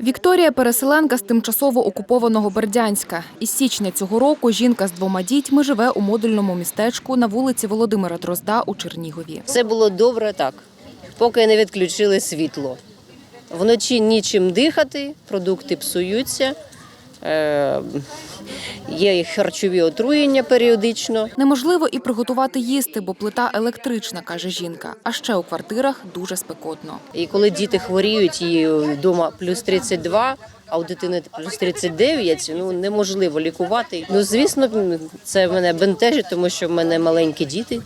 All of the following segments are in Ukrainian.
Вікторія переселенка з тимчасово окупованого Бердянська. Із січня цього року жінка з двома дітьми живе у модульному містечку на вулиці Володимира Дрозда у Чернігові. Все було добре так, поки не відключили світло. Вночі нічим дихати, продукти псуються, е, є і харчові отруєння періодично. Неможливо і приготувати їсти, бо плита електрична, каже жінка. А ще у квартирах дуже спекотно. І коли діти хворіють, і вдома плюс 32, а у дитини плюс 39, ну неможливо лікувати. Ну, звісно, це мене бентежить, тому що в мене маленькі діти.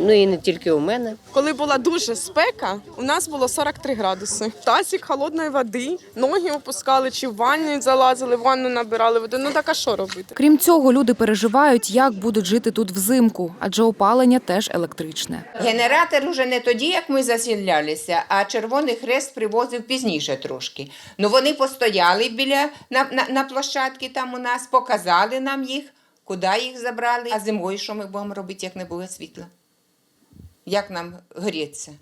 Ну і не тільки у мене. Коли була дуже спека, у нас було 43 градуси. Тазик холодної води, ноги опускали, чи в ванну залазили, в ванну набирали води. Ну так а що робити? Крім цього, люди переживають, як будуть жити тут взимку, адже опалення теж електричне. Генератор уже не тоді, як ми засілялися, а Червоний Хрест привозив пізніше трошки. Ну вони постояли біля на, на, на площадці там у нас, показали нам їх, куди їх забрали. А зимою що ми будемо робити, як не буде світла? Як нам гріться?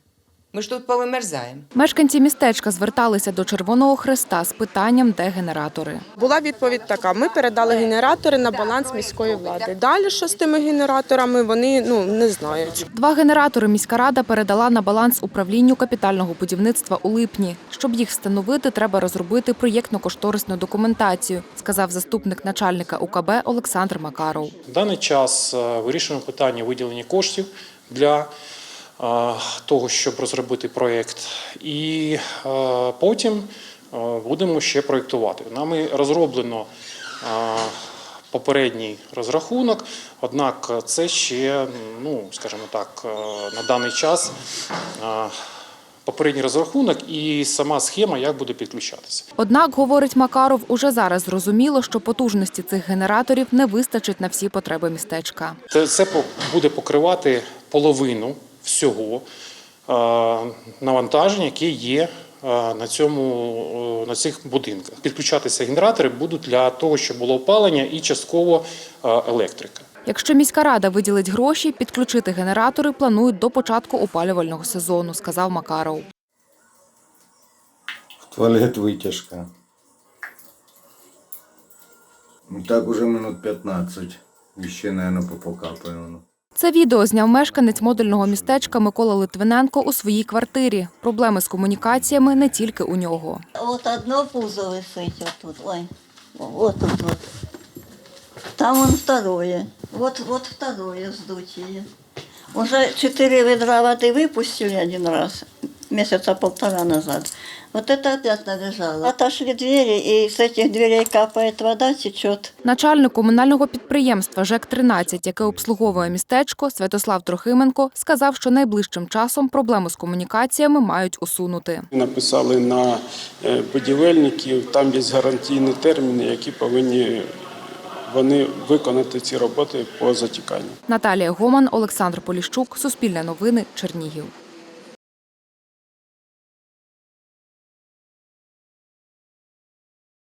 Ми ж тут повимерзаємо. Мешканці містечка зверталися до Червоного Хреста з питанням, де генератори. Була відповідь така: ми передали генератори на баланс міської влади. Далі що з тими генераторами, вони ну не знають. Два генератори міська рада передала на баланс управлінню капітального будівництва у липні. Щоб їх встановити, треба розробити проєктно-кошторисну документацію, сказав заступник начальника УКБ Олександр Макаров. В даний час е, вирішуємо питання виділення коштів для е, того, щоб розробити проєкт, і е, потім е, будемо ще проєктувати. Нами розроблено попередній розрахунок, однак це ще, ну скажімо так, на даний час. Попередній розрахунок і сама схема, як буде підключатися. Однак, говорить Макаров, уже зараз зрозуміло, що потужності цих генераторів не вистачить на всі потреби містечка. Це, це по- буде покривати половину всього е, навантаження, яке є е, на, цьому, е, на цих будинках. Підключатися генератори будуть для того, щоб було опалення і частково електрика. Якщо міська рада виділить гроші, підключити генератори планують до початку опалювального сезону, сказав Макаров. В туалет витяжка. Ну так уже минут 15. І ще, мабуть, попокапає воно. Це відео зняв мешканець модульного містечка Микола Литвиненко у своїй квартирі. Проблеми з комунікаціями не тільки у нього. Вот одно пузо висить отут. Ой, вот тут вот. Там вон второе. Вот, вот второе сдутие. Уже четыре ведра воды выпустили один раз, месяца полтора назад. Вот это опять набежало. Отошли двери, и с этих дверей капает вода, течет. Начальник комунального підприємства ЖЕК-13, яке обслуговує містечко, Святослав Трохименко, сказав, що найближчим часом проблему з комунікаціями мають усунути. Написали на е, будівельників, там є гарантійні терміни, які повинні вони виконати ці роботи по затіканню. Наталія Гоман, Олександр Поліщук, Суспільне новини, Чернігів.